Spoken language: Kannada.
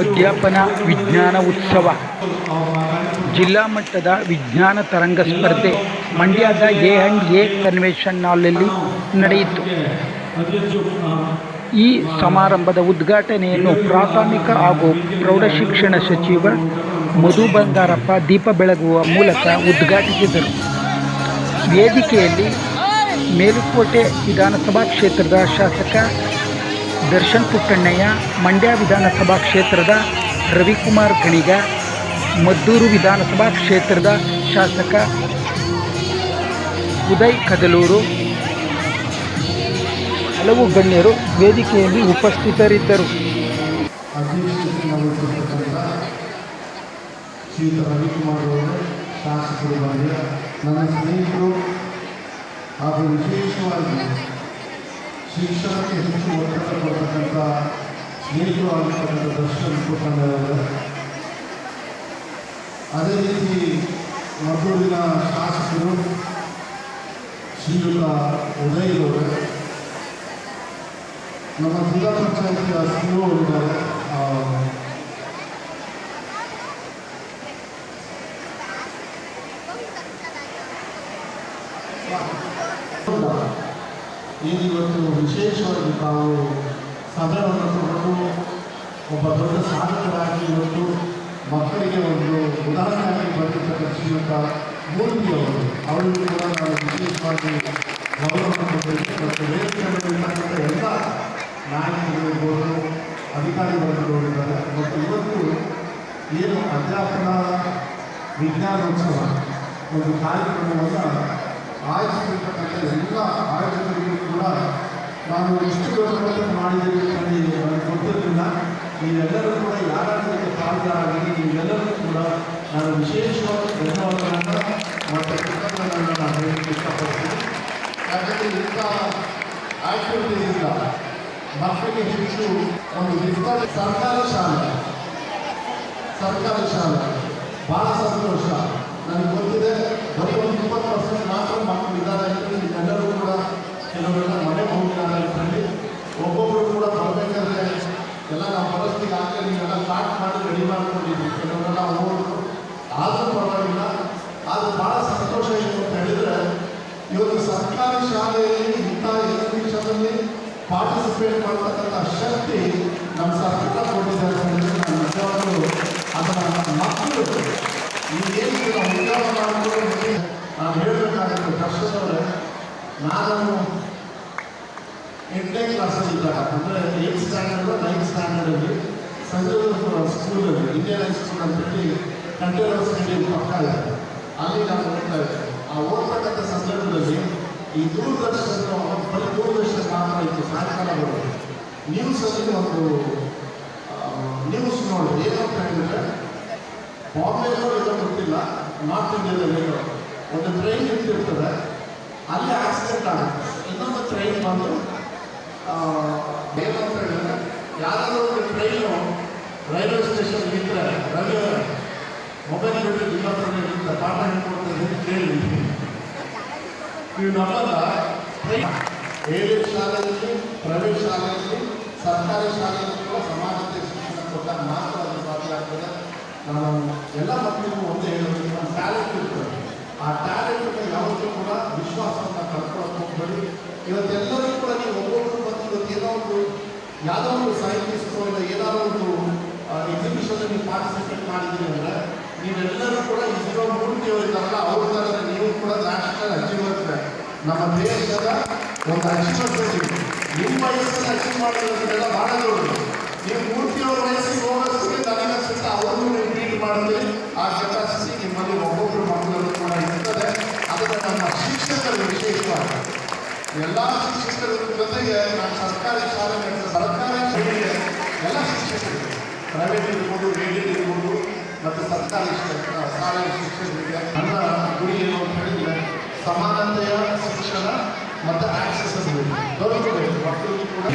ಅಧ್ಯಾಪನ ವಿಜ್ಞಾನ ಉತ್ಸವ. ಜಿಲ್ಲಾ ಮಟ್ಟದ ವಿಜ್ಞಾನ ತರಂಗ ಸ್ಪರ್ಧೆ ಮಂಡ್ಯದ ಎ ಆ್ಯಂಡ್ ಎ ಕನ್ವೆನ್ಷನ್ ಹಾಲಲ್ಲಿ ನಡೆಯಿತು. ಈ ಸಮಾರಂಭದ ಉದ್ಘಾಟನೆಯನ್ನು ಪ್ರಾಥಮಿಕ ಹಾಗೂ ಪ್ರೌಢಶಿಕ್ಷಣ ಸಚಿವ ಮಧು ಬಂಗಾರಪ್ಪ ದೀಪ ಬೆಳಗುವ ಮೂಲಕ ಉದ್ಘಾಟಿಸಿದರು. ವೇದಿಕೆಯಲ್ಲಿ ಮೇಲುಕೋಟೆ ವಿಧಾನಸಭಾ ಕ್ಷೇತ್ರದ ಶಾಸಕ ದರ್ಶನ್ ಪುಟ್ಟಣ್ಣಯ್ಯ, ಮಂಡ್ಯ ವಿಧಾನಸಭಾ ಕ್ಷೇತ್ರದ ರವಿಕುಮಾರ್ ಗಣಿಗ, ಮದ್ದೂರು ವಿಧಾನಸಭಾ ಕ್ಷೇತ್ರದ ಶಾಸಕ ಉದಯ್ ಕದಲೂರು. ಹಲವು ಗಣ್ಯರು ವೇದಿಕೆಯಲ್ಲಿ ಉಪಸ್ಥಿತರಿದ್ದರು. ಶಾಸಕರು ನನ್ನ ಸ್ನೇಹಿತರು ಹಾಗೂ ವಿಶೇಷವಾಗಿ ಶಿಕ್ಷಣಕ್ಕೆ ಹೆಚ್ಚು ಒತ್ತಡ ಕೊಡ್ತಕ್ಕಂಥ ಸ್ನೇಹಿತರು ಆಗಿರ್ತಕ್ಕಂಥ ದರ್ಶನ್ ಕೊಟ್ಟಿದ್ದಾರೆ ಅದೇ ರೀತಿ ಮದ್ದೂರಿನ ಶಾಸಕರು ಶ್ರೀಯುತ ಉದಯ್ ನಮ್ಮ ಜಿಲ್ಲಾ ಪಂಚಾಯತಿಯ ಸಿ ಒ ಇದ್ದಾರೆ. ಆ, ಒಂದು ವಿಶೇಷವಾಗಿ ತಾವು ಸದನವನ್ನು ತಗೊಂಡು ಒಬ್ಬ ದೊಡ್ಡ ಸಾಧಕರಾಗಿ ಇವತ್ತು ಮಕ್ಕಳಿಗೆ ಒಂದು ಉದಾಹರಣೆಯಾಗಿ ಬಂದಿರ್ತಕ್ಕಂಥ ಶ್ರೀಯುತ ಮೂರ್ತಿಯವರು ಅವರಿಗೂ ಕೂಡ ನಾನು ವಿಶೇಷವಾಗಿ ಗೌರವವನ್ನು ಕೊಡಬೇಕು ಮತ್ತು ವೇದಿಕೆ ಮೇಲಿರ್ತಕ್ಕಂಥ ಎಲ್ಲ ನಾಯಕರಿರ್ಬೋದು ಅಧಿಕಾರಿಗಳು ಇದ್ದಾರೆ. ಮತ್ತು ಇವತ್ತು ಏನು ಅಧ್ಯಾಪನ ವಿಜ್ಞಾನೋತ್ಸವ ಒಂದು ಕಾರ್ಯಕ್ರಮವನ್ನು ಆಯೋಜಿಸಿರ್ತಕ್ಕಂಥ ಎಲ್ಲ ಆಯೋಜಕರಿಗೂ ಕೂಡ ನಾನು ಇಷ್ಟು ವ್ಯವಸ್ಥೆ ಅಂತ ಹೇಳಿ ನನಗೆ ಗೊತ್ತಿರಲಿಲ್ಲ. ನೀವೆಲ್ಲರೂ ಕೂಡ ಯಾರಾದರೂ ಪಾಲ್ಗಾರಾಗಿ ನೀವೆಲ್ಲರೂ ಕೂಡ ನಾನು ವಿಶೇಷವಾಗಿ ಧನ್ಯವಾದಗಳನ್ನು ಮತ್ತು ಕೃತಜ್ಞತೆಗಳನ್ನು ನಾನು ಹೇಳಲಿಕ್ಕೆ ಇಷ್ಟಪಡ್ತೀನಿ. ಯಾಕಂದರೆ ಇಂಥ ಆಕ್ಟಿವಿಟೀಸಿಂದ ಮಕ್ಕಳಿಗೆ ಹೆಚ್ಚು ಒಂದು ಸರ್ಕಾರ ಶಾಲೆ ಸರ್ಕಾರ ಶಾಲೆ ಭಾಳ ಸಂತೋಷ ನನಗೆ ಗೊತ್ತಿದೆ ಬರೀ ಒಂದು ಇಪ್ಪತ್ತು ಪರ್ಸೆಂಟ್ ಮಾತ್ರ ಮಕ್ಕಳು ಇದ್ದಾರೆ ಅಂತ ಎಲ್ಲರೂ ಕೂಡ ಕೆಲವರೆಲ್ಲ ಮನೆಗೆ ಹೋಗಿದ್ದಾರೆ ಅಂತೇಳಿ ಒಬ್ಬೊಬ್ಬರು ಕೂಡ ಬರಬೇಕಾದ್ರೆ ಎಲ್ಲ ನಾವು ಪರಿಸ್ಥಿತಿ ಆಗಲಿ ನೀವೆಲ್ಲ ಸ್ಟಾರ್ಟ್ ಮಾಡಿ ರೆಡಿ ಮಾಡ್ಕೊಂಡಿದ್ವಿ ಕೆಲವರೆಲ್ಲ ಹೋಗೋದು ಆದರೂ ಪರವಾಗಿಲ್ಲ ಆದರೆ ಭಾಳ ಸಂತೋಷ ಏನು ಅಂತ ಹೇಳಿದರೆ ಇವತ್ತು ಸರ್ಕಾರಿ ಶಾಲೆಯಲ್ಲಿ ಇಂಥ ಎಕ್ಸಿಬಿಷನಲ್ಲಿ ಪಾರ್ಟಿಸಿಪೇಟ್ ಮಾಡ್ತಕ್ಕಂಥ ಶಕ್ತಿ ನಮ್ಮ ಸರ್ಕಾರ ಕೊಟ್ಟಿದ್ದಾರೆ ನಾನು ನಿಜವಾಗ್ಲೂ ಅದನ್ನು ಮಕ್ಕಳು ನಾವು ಉದ್ಯೋಗ ಮಾಡಿಕೊಂಡು ನಾನು ಹೇಳಬೇಕಾಗುತ್ತೆ ಕಷ್ಟದವರೆ ನಾನು ಎಂಟನೇ ಕ್ಲಾಸಲ್ಲಿ ಇದ್ದಾಗ, ಅಂದರೆ ಏಯ್ತ್ ಸ್ಟ್ಯಾಂಡರ್ಡು ನೈನ್ತ್ ಸ್ಟ್ಯಾಂಡರ್ಡಲ್ಲಿ ಸಂಜೆ ಸ್ಕೂಲಲ್ಲಿ ಇಂಡಿಯನ್ ಹೈಸ್ಕೂಲ್ ಅಂತೇಳಿ ಕಂಟೈನರ್ ಸ್ಟೇಡಿಯಂ ಪಕ್ಕ ಇದೆ ಅಲ್ಲಿ ನಾನು ಓದ್ತಾ ಇದ್ದೆ ಆ ಓದ್ತಕ್ಕಂಥ ಸಂದರ್ಭದಲ್ಲಿ ಈ ದೂರದರ್ಶನ ಬರೀ ದೂರದರ್ಶನ ಮಾತ್ರ ಇತ್ತು ಸಾಯಂಕಾಲ ಬರೋದು. ನ್ಯೂಸಲ್ಲಿ ಒಂದು ನ್ಯೂಸ್ ನೋಡಿ ಏನೋ ಅಂತ ಹೇಳಿದ್ರೆ ಬಾಂಬೆಲೋ ಎಲ್ಲ ಗೊತ್ತಿಲ್ಲ ನಾರ್ತ್ ಇಂಡಿಯಾದಲ್ಲಿ ಒಂದು ಟ್ರೈನ್ ನಿಂತಿರ್ತದೆ ಅಲ್ಲಿ ಆಕ್ಸಿಡೆಂಟ್ ಆಗುತ್ತೆ. ಇನ್ನೊಂದು ಟ್ರೈನ್ ಬಂದು ಆ, ಏನು ಅಂತ ಹೇಳಿದ್ರೆ ಯಾರಾದರೂ ಒಂದು ಟ್ರೈನು ರೈಲ್ವೆ ಸ್ಟೇಷನ್ ನಿಂತರೆ ರೈಲ್ವೆ ಮೊಬೈಲ್ ಬಿಟ್ಟು ಇಲ್ಲ ನಿಂತ ಪಾಠ ಹೇಳ್ಕೊಡ್ತದೆ ಅಂತ ಕೇಳಿ ನೀವು ಟ್ರೈನ್ ಬೇರೆ ಶಾಲೆಯಲ್ಲಿ, ಪ್ರೈವೇಟ್ ಶಾಲೆಯಲ್ಲಿ, ಸರ್ಕಾರಿ ಶಾಲೆಯಲ್ಲಿ ಕೂಡ ಸಮಾನತೆ ಶಿಕ್ಷಣ ಕೊಟ್ಟಾಗ ಮಾತ್ರ ಅದು ಸಾಧ್ಯ ಆಗ್ತದೆ. ನಾನು ಎಲ್ಲ ಮಕ್ಕಳಿಗೂ ಒಂದೇ ಹೇಳೋದು, ನಮ್ಮ ಟ್ಯಾಲೆಂಟ್ ಇರ್ತದೆ. ಆ ಟ್ಯಾಲೆಂಟ್ ಯಾವತ್ತೂ ಕೂಡ ವಿಶ್ವಾಸವನ್ನು ಕಳ್ಕೊಳ್ಳೋಕೆ ಹೋಗ್ಬೇಡಿ. ಇವತ್ತೆಲ್ಲರೂ ಕೂಡ ನೀವು ಒಬ್ಬೊಬ್ಬರು ಬಂದು ಇವತ್ತು ಏನೋ ಒಂದು, ಯಾವುದೋ ಒಂದು ಸೈಂಟಿಸ್ಟು ಇಲ್ಲ ಏನಾದರೂ ಒಂದು ಎಕ್ಸಿಬಿಷನ್ ನೀವು ಪಾರ್ಟಿಸಿಪೇಟ್ ಮಾಡಿದ್ದೀರಿ ಅಂದರೆ, ನೀವೆಲ್ಲರೂ ಕೂಡ ಇಸ್ರೋ ಮೂರ್ತಿಯವರಿದ್ದಾರಲ್ಲ ಅವ್ರ ಥರ ನೀವು ನಮ್ಮ ದೇಶದ ಒಂದು ಅಚೀವ್ಮೆಂಟ್ ನಿಮ್ಮ ವಯಸ್ಸನ್ನು ಅಚೀವ್ ಮಾಡೋದ್ರೆಲ್ಲ ಭಾಳ ದೊಡ್ಡದು ನೀವು ಮೂರ್ತಿಯವರ ವಯಸ್ಸಿಗೆ ಹೋಗೋದಕ್ಕೆ ನನಗೆ ಅನ್ಸುತ್ತೆ ಅವರನ್ನು ಟ್ರೀಟ್ ಮಾಡ್ತೀರಿ ಆ ಕೆಪಾಸಿಟಿ ನಿಮ್ಮಲ್ಲಿ ಒಬ್ಬೊಬ್ಬರು ಮಕ್ಕಳನ್ನು ಕೂಡ ಇರ್ತದೆ. ಅದಕ್ಕೆ ನಮ್ಮ ಶಿಕ್ಷಕರು ವಿಶೇಷವಾಗಿ. ಎಲ್ಲ ಶಿಕ್ಷಕರ ಜೊತೆಗೆ ನಾನು ಸರ್ಕಾರಿ ಶಾಲೆ ಸರ್ಕಾರಿ ಶಾಲೆಗೆ ಎಲ್ಲ ಶಿಕ್ಷಕರು ಪ್ರೈವೇಟ್ ಇರ್ಬೋದು ಏಡಿಯಲ್ ಇರ್ಬೋದು, ಮತ್ತು ಸರ್ಕಾರಿ ಶಾಲೆ ಶಿಕ್ಷಕರಿಗೆ ನನ್ನ ಗುರಿ ಏನು ಅಂತ ಹೇಳಿದ್ರೆ ಸಮಾನತೆಯ ಶಿಕ್ಷಣ ಮತ್ತು ಆಕ್ಸೆಸಬಿಲಿಟಿ ದೊರಕಬೇಕು ಮಕ್ಕಳಿಗೂ ಕೂಡ